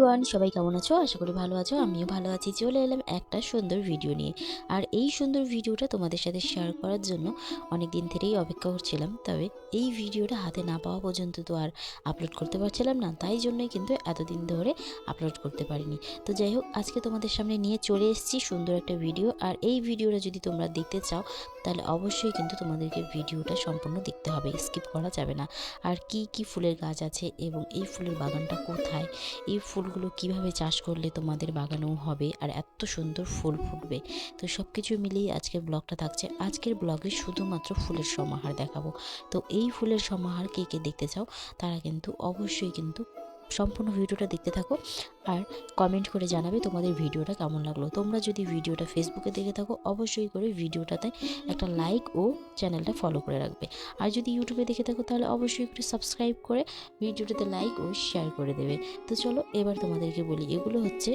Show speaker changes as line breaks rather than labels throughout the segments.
Everyone সবাই কেমন আছো? আশা করি ভালো আছো, আমিও ভালো আছি। চলে এলাম একটা সুন্দর ভিডিও নিয়ে। আর এই সুন্দর ভিডিওটা তোমাদের সাথে শেয়ার করার জন্য অনেক দিন থেকেই অপেক্ষা করছিলাম। তবে এই ভিডিওটা হাতে না পাওয়া পর্যন্ত তো আর আপলোড করতে পারছিলাম না। তাই জন্যই কিন্তু এতদিন ধরে আপলোড করতে পারিনি। তো যাই হোক, আজকে তোমাদের সামনে নিয়ে চলে এসেছি সুন্দর একটা ভিডিও আর এই ভিডিওটা যদি তোমরা দেখতে চাও, তাহলে অবশ্যই কিন্তু তোমাদেরকে ভিডিওটা সম্পূর্ণ দেখতে হবে। স্কিপ করা যাবে না। আর কি কি ফুলের গাছ আছে এবং এই ফুলের বাগানটা কোথায়? এই ফুলগুলো কীভাবে চাষ করলে তোমাদের বাগানেও হবে আর এত সুন্দর ফুল ফুটবে? তো সব কিছু মিলিয়ে আজকের ব্লগটা থাকছে। আজকের ব্লগে শুধুমাত্র ফুলের সমাহার দেখাবো। তো এই ফুলের সমাহার কে কে দেখতে চাও? তারা কিন্তু অবশ্যই কিন্তু সম্পূর্ণ ভিডিওটা দেখতে থাকো আর কমেন্ট করে জানাবে তোমাদের ভিডিওটা কেমন লাগল। তোমরা যদি ভিডিওটা ফেসবুকে দেখে থাকো, অবশ্যই করে ভিডিওটাতে একটা লাইক ও চ্যানেলটা ফলো করে রাখবে। আর যদি ইউটিউবে দেখে থাকো, তাহলে অবশ্যই করে সাবস্ক্রাইব করে ভিডিওটাতে লাইক ও শেয়ার করে দেবে। তো চলো, এবার তোমাদেরকে বলি, এগুলো হচ্ছে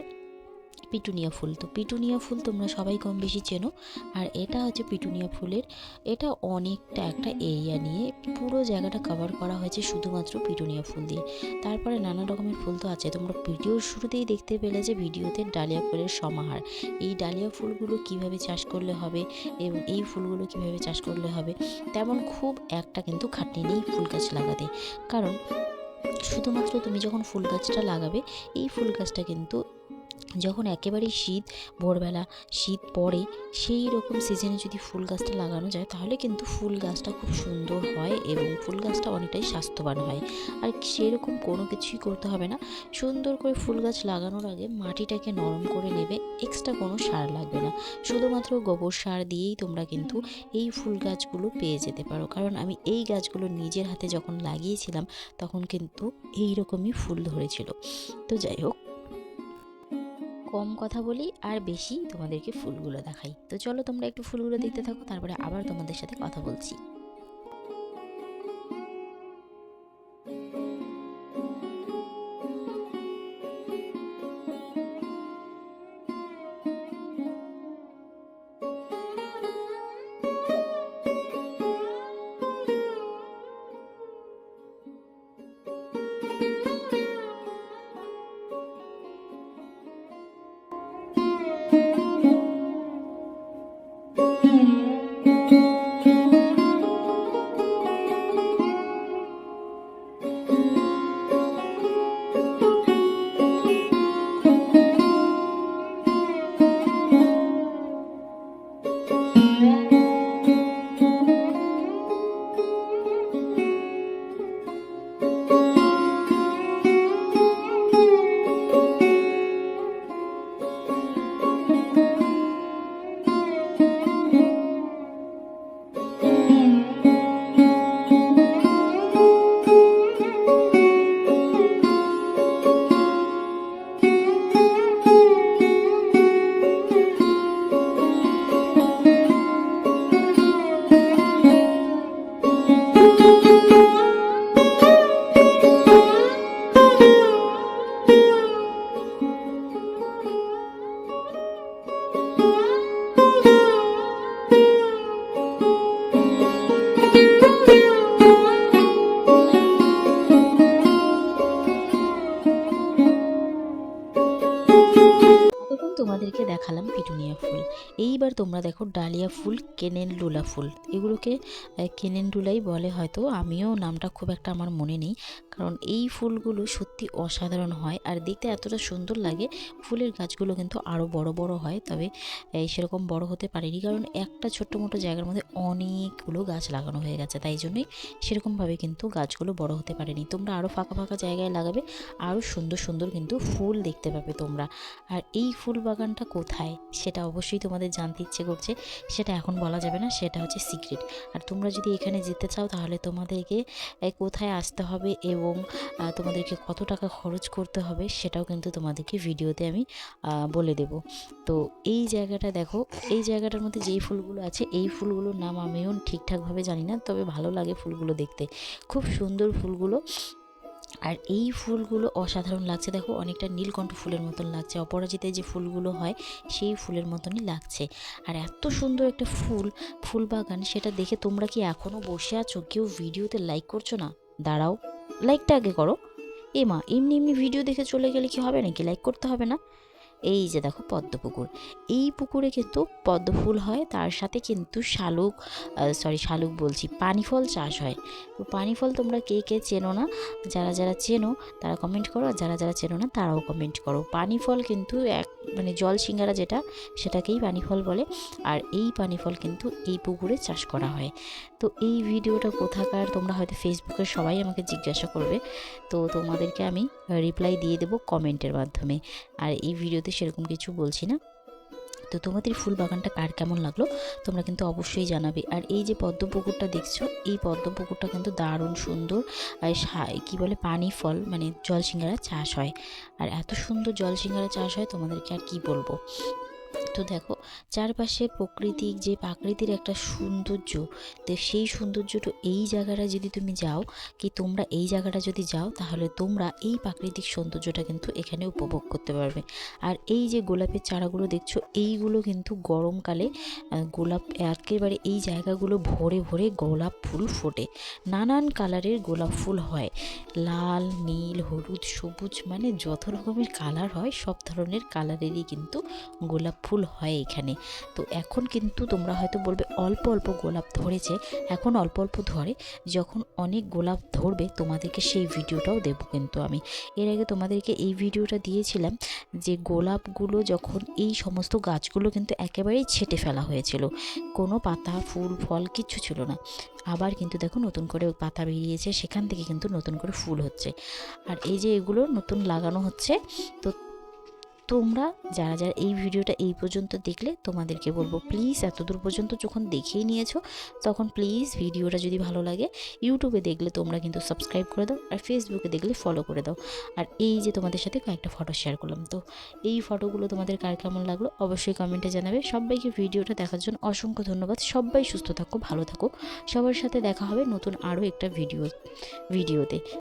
পিটুনিয়া ফুল। তো পিটুনিয়া ফুল তোমরা সবাই কম বেশি চেনো। আর এটা হচ্ছে পিটুনিয়া ফুলের। এটা অনেকটা একটা এরিয়া নিয়ে পুরো জায়গাটা কভার করা হয়েছে শুধুমাত্র পিটুনিয়া ফুল দিয়ে। তারপরে নানা রকমের ফুল তো আছে। তোমরা ভিডিওর শুরুতেই দেখতে পেলে যে ভিডিওতে ডালিয়া ফুলের সমাহার। এই ডালিয়া ফুলগুলো কীভাবে চাষ করলে হবে এবং এই ফুলগুলো কীভাবে চাষ করলে হবে, তেমন খুব একটা কিন্তু খাটনি নেই ফুল গাছ লাগাতে। কারণ শুধুমাত্র তুমি যখন ফুল গাছটা লাগাবে, এই ফুল গাছটা কিন্তু যখন একেবারেই শীত, ভোরবেলা শীত পড়ে, সেই রকম সিজনে যদি ফুল গাছটা লাগানো যায়, তাহলে কিন্তু ফুল গাছটা খুব সুন্দর হয় এবং ফুল গাছটা অনেকটাই স্বাস্থ্যবান হয়। আর সেরকম কোনো কিছুই করতে হবে না। সুন্দর করে ফুল গাছ লাগানোর আগে মাটিটাকে নরম করে নেবে এক্সট্রা কোনো সার লাগবে না। শুধুমাত্র গোবর সার দিয়েই তোমরা কিন্তু এই ফুল গাছগুলো পেয়ে যেতে পারো। কারণ আমি এই গাছগুলো নিজের হাতে যখন লাগিয়েছিলাম, তখন কিন্তু এই রকমই ফুল ধরেছিল। তো যাই হোক কম কথা বলি আর বেশি তোমাদেরকে ফুলগুলো দেখাই। তো চলো তোমরা একটু ফুলগুলো দেখতে থাকো, তারপরে আবার তোমাদের সাথে কথা বলছি। তোমাদেরকে দেখালাম পিটুনিয়া ফুল। এইবার তোমরা দেখো ডালিয়া ফুল, কেনেনডুলা ফুল। এগুলোকে কেনেনডুলাই বলে হয়তো, আমিও নামটা খুব একটা আমার মনে নেই। কারণ এই ফুলগুলো সত্যি অসাধারণ হয় আর দেখতে এতটা সুন্দর লাগে। ফুলের গাছগুলো কিন্তু আরও বড় বড় হয়, তবে সেরকম বড় হতে পারেনি। কারণ একটা ছোট্ট মোটো জায়গার মধ্যে অনেকগুলো গাছ লাগানো হয়ে গেছে, তাই জন্যই সেরকমভাবে কিন্তু গাছগুলো বড় হতে পারেনি। তোমরা আরও ফাঁকা ফাঁকা জায়গায় লাগাবে আরও সুন্দর সুন্দর কিন্তু ফুল দেখতে পাবে তোমরা। আর এই ফুল বাগানটা কোথায়, সেটা অবশ্যই তোমাদের জানতে ইচ্ছে করছে, সেটা এখন বলা যাবে না, সেটা হচ্ছে সিক্রেট। আর তোমরা যদি এখানে যেতে চাও, তাহলে তোমাদেরকে কোথায় আসতে হবে এবং তোমাদেরকে কত টাকা খরচ করতে হবে সেটাও কিন্তু তোমাদেরকে ভিডিওতে আমি বলে দেব। তো এই জায়গাটা দেখো, এই জায়গাটার মধ্যে যেই ফুলগুলো আছে, এই ফুলগুলোর নাম আমিও ঠিকঠাকভাবে জানি না, তবে ভালো লাগে ফুলগুলো দেখতে। খুব সুন্দর ফুলগুলো। আর এই ফুলগুলো অসাধারণ লাগছে, দেখো অনেকটা নীলকণ্ঠ ফুলের মতন লাগছে। অপরাজিতায় যে ফুলগুলো হয়, সেই ফুলের মতনই লাগছে। আর এত সুন্দর একটা ফুল ফুল বাগান, সেটা দেখে তোমরা কি এখনও বসে আছো? কেউ ভিডিওতে লাইক করছ না? দাঁড়াও লাইকটা আগে করো। এ মা, এমনি এমনি ভিডিও দেখে চলে গেলে কি হবে নাকি? লাইক করতে হবে না? এই যে দেখো পদ্ম পুকুর এই পুকুরে কিন্তু পদ্ম ফুল হয়, তার সাথে কিন্তু শালুক সরি শালুক বলছি পানি ফল চাষ হয়। তো পানি ফল তোমরা কে কে চেনো না? যারা যারা চেনো, তারা কমেন্ট করো, আর যারা যারা চেনো না, তারাও কমেন্ট করো। পানি ফল কিন্তু এক মানে জল সিঙ্গারা যেটা, সেটাকেই পানি ফল বলে, আর এই পানি ফল কিন্তু এই পুকুরে চাষ করা হয়। তো এই ভিডিওটা কোথাকার, তোমরা হয়তো ফেসবুকে সবাই আমাকে জিজ্ঞাসা করবে। তো তোমাদেরকে আমি রিপ্লাই দিয়ে দেবো কমেন্টের মাধ্যমে। আর এই ভিডিওতে সেরকম কিছু বলছি না। তো তোমাদের ফুল বাগানটা কার কেমন লাগল তোমরা কিন্তু অবশ্যই জানাবে। আর এই যে পদ্ম পুকুরটা দেখছ, এই পদ্ম পুকুরটা কিন্তু দারুণ সুন্দর আর কি বলে, পানি, ফল মানে জলসিঙ্গারা চাষ হয়। আর এত সুন্দর জলসিঙ্গারা চাষ হয়, তোমাদেরকে আর কি বলব? তো দেখো, চারপাশে প্রকৃতিক যে প্রাকৃতির একটা সৌন্দর্য, তো সেই সৌন্দর্যটা এই জায়গাটা যদি তুমি যাও, কি তোমরা এই জায়গাটা যদি যাও, তাহলে তোমরা এই প্রাকৃতিক সৌন্দর্যটা কিন্তু এখানে উপভোগ করতে পারবে। আর এই যে গোলাপের চারাগুলো দেখছ, এইগুলো কিন্তু গরমকালে গোলাপ, একেবারে এই জায়গাগুলো ভরে ভরে গোলাপ ফুল ফোটে। নানান কালারের গোলাপ ফুল হয়। লাল, নীল, হলুদ, সবুজ মানে যত রকমের কালার হয়, সব ধরনের কালারেরই কিন্তু গোলাপ ফুল হয় এখানে। তো এখন কিন্তু তোমরা হয়তো বলবে, অল্প অল্প গোলাপ ধরেছে। এখন অল্প অল্প ধরে। যখন অনেক গোলাপ ধরবে, তোমাদেরকে সেই ভিডিওটাও দেবো কিন্তু আমি। এর আগে তোমাদেরকে এই ভিডিওটা দিয়েছিলাম যে গোলাপগুলো যখন এই সমস্ত গাছগুলো কিন্তু একেবারেই ছেটে ফেলা হয়েছিল। কোনো পাতা, ফুল, ফল কিচ্ছু ছিল না। আবার কিন্তু দেখো নতুন করে পাতা বেরিয়েছে, সেখান থেকে কিন্তু নতুন করে ফুল হচ্ছে। আর এই যে এগুলো নতুন লাগানো হচ্ছে, তো তোমরা যারা যারা এই ভিডিওটা এই পর্যন্ত দেখলে তোমাদেরকে বলব প্লিজ এতদূর পর্যন্ত যখন দেখেই নিয়েছো, তখন প্লিজ ভিডিওটা যদি ভালো লাগে ইউটিউবে দেখলে তোমরা কিন্তু সাবস্ক্রাইব করে দাও আর ফেসবুকে দেখলে ফলো করে দাও। আর এই যে তোমাদের সাথে কয়েকটা ফটো শেয়ার করলাম, তো এই ফটোগুলো তোমাদের কার কেমন লাগল অবশ্যই কমেন্টে জানাবে। সবাইকে ভিডিওটা দেখার জন্য অসংখ্য ধন্যবাদ। সবাই সুস্থ থাকো, ভালো থাকো। সবার সাথে দেখা হবে নতুন আরও একটা ভিডিও ভিডিওতে